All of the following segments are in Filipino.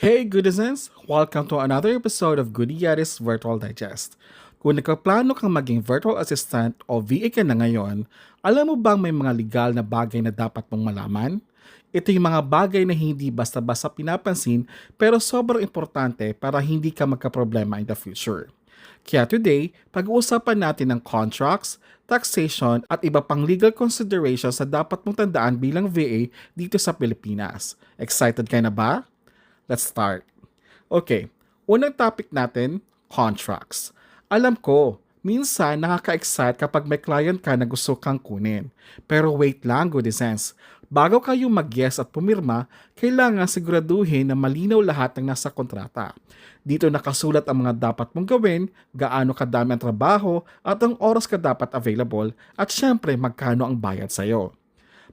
Hey Goodisans! Welcome to another episode of Goody Yaris Virtual Digest. Kung nagkaplano kang maging virtual assistant o VA ka na ngayon, alam mo bang may mga legal na bagay na dapat mong malaman? Ito yung mga bagay na hindi basta-basta pinapansin pero sobrang importante para hindi ka magkaproblema in the future. Kaya today, pag-uusapan natin ng contracts, taxation at iba pang legal considerations na dapat mong tandaan bilang VA dito sa Pilipinas. Excited ka na ba? Let's start. Okay, unang topic natin, contracts. Alam ko, minsan nakaka-excite kapag may client ka na gusto kang kunin. Pero wait lang, good sense. Bago kayo mag-yes at pumirma, kailangan siguraduhin na malinaw lahat ng nasa kontrata. Dito nakasulat ang mga dapat mong gawin, gaano kadami ang trabaho, at ang oras ka dapat available, at syempre magkano ang bayad sa'yo.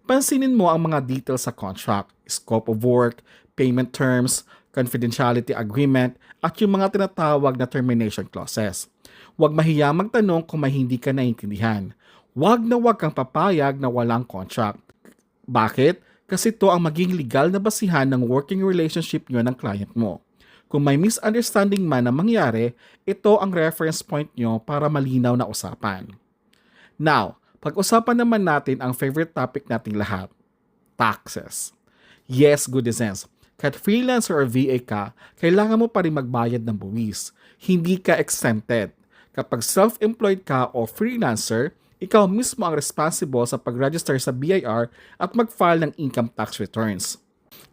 Pansinin mo ang mga details sa contract, scope of work, payment terms, confidentiality agreement, at yung mga tinatawag na termination clauses. Huwag mahiya magtanong kung may hindi ka naiintindihan. Huwag na huwag kang papayag na walang contract. Bakit? Kasi ito ang maging legal na basihan ng working relationship nyo ng client mo. Kung may misunderstanding man na mangyari, ito ang reference point nyo para malinaw na usapan. Now, pag-usapan naman natin ang favorite topic nating lahat, taxes. Yes, good sense. Kahit freelancer or VA ka, kailangan mo pa rin magbayad ng buwis. Hindi ka exempted. Kapag self-employed ka o freelancer, ikaw mismo ang responsible sa pag-register sa BIR at mag-file ng income tax returns.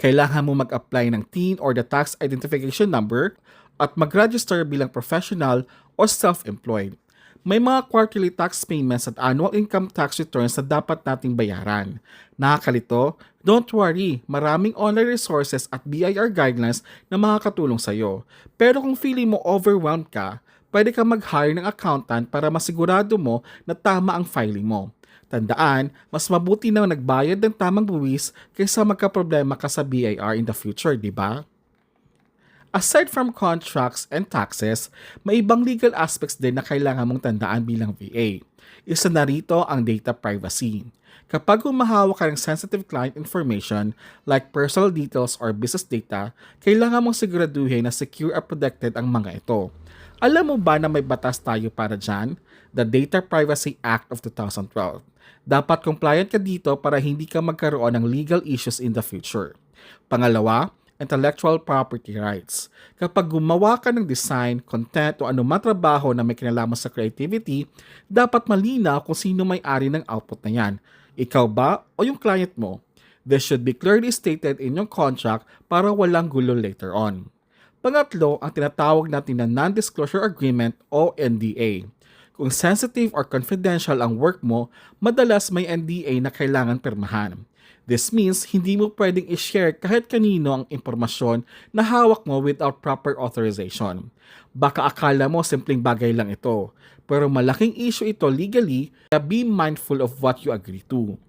Kailangan mo mag-apply ng TIN or the tax identification number at mag-register bilang professional o self-employed. May mga quarterly tax payments at annual income tax returns na dapat nating bayaran. Nakakalito? Don't worry, maraming online resources at BIR guidelines na makakatulong sa'yo. Pero kung feeling mo overwhelmed ka, pwede ka mag-hire ng accountant para masigurado mo na tama ang filing mo. Tandaan, mas mabuti na nagbayad ng tamang buwis kaysa magkaproblema ka sa BIR in the future, di ba? Aside from contracts and taxes, may ibang legal aspects din na kailangan mong tandaan bilang VA. Isa na rito ang data privacy. Kapag humahawak ka ng sensitive client information like personal details or business data, kailangan mong siguraduhin na secure at protected ang mga ito. Alam mo ba na may batas tayo para dyan? The Data Privacy Act of 2012. Dapat compliant ka dito para hindi ka magkaroon ng legal issues in the future. Pangalawa, intellectual property rights. Kapag gumawa ka ng design, content o anumang trabaho na may kinalaman sa creativity, dapat malinaw kung sino may-ari ng output na yan. Ikaw ba o yung client mo? This should be clearly stated in your contract para walang gulo later on. Pangatlo, ang tinatawag natin na Non-Disclosure Agreement o NDA. Kung sensitive or confidential ang work mo, madalas may NDA na kailangan pirmahan. This means hindi mo pwedeng i-share kahit kanino ang impormasyon na hawak mo without proper authorization. Baka akala mo simpleng bagay lang ito, pero malaking issue ito legally, kaya be mindful of what you agree to.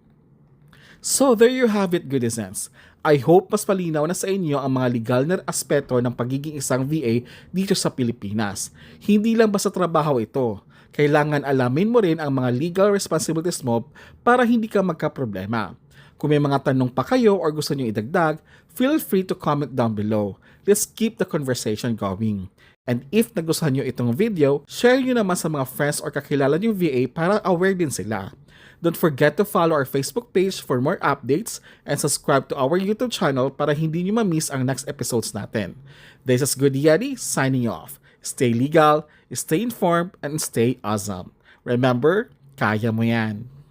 So there you have it, goodisans. I hope mas palinaw na sa inyo ang mga legal na aspeto ng pagiging isang VA dito sa Pilipinas. Hindi lang basta trabaho ito. Kailangan alamin mo rin ang mga legal responsibilities mo para hindi ka magka-problema. Kung may mga tanong pa kayo or gusto nyo idagdag, feel free to comment down below. Let's keep the conversation going. And if nagustuhan nyo itong video, share nyo naman sa mga friends or kakilala nyo VA para aware din sila. Don't forget to follow our Facebook page for more updates and subscribe to our YouTube channel para hindi nyo ma-miss ang next episodes natin. This is Good Yeti signing off. Stay legal, stay informed, and stay awesome. Remember, kaya mo yan.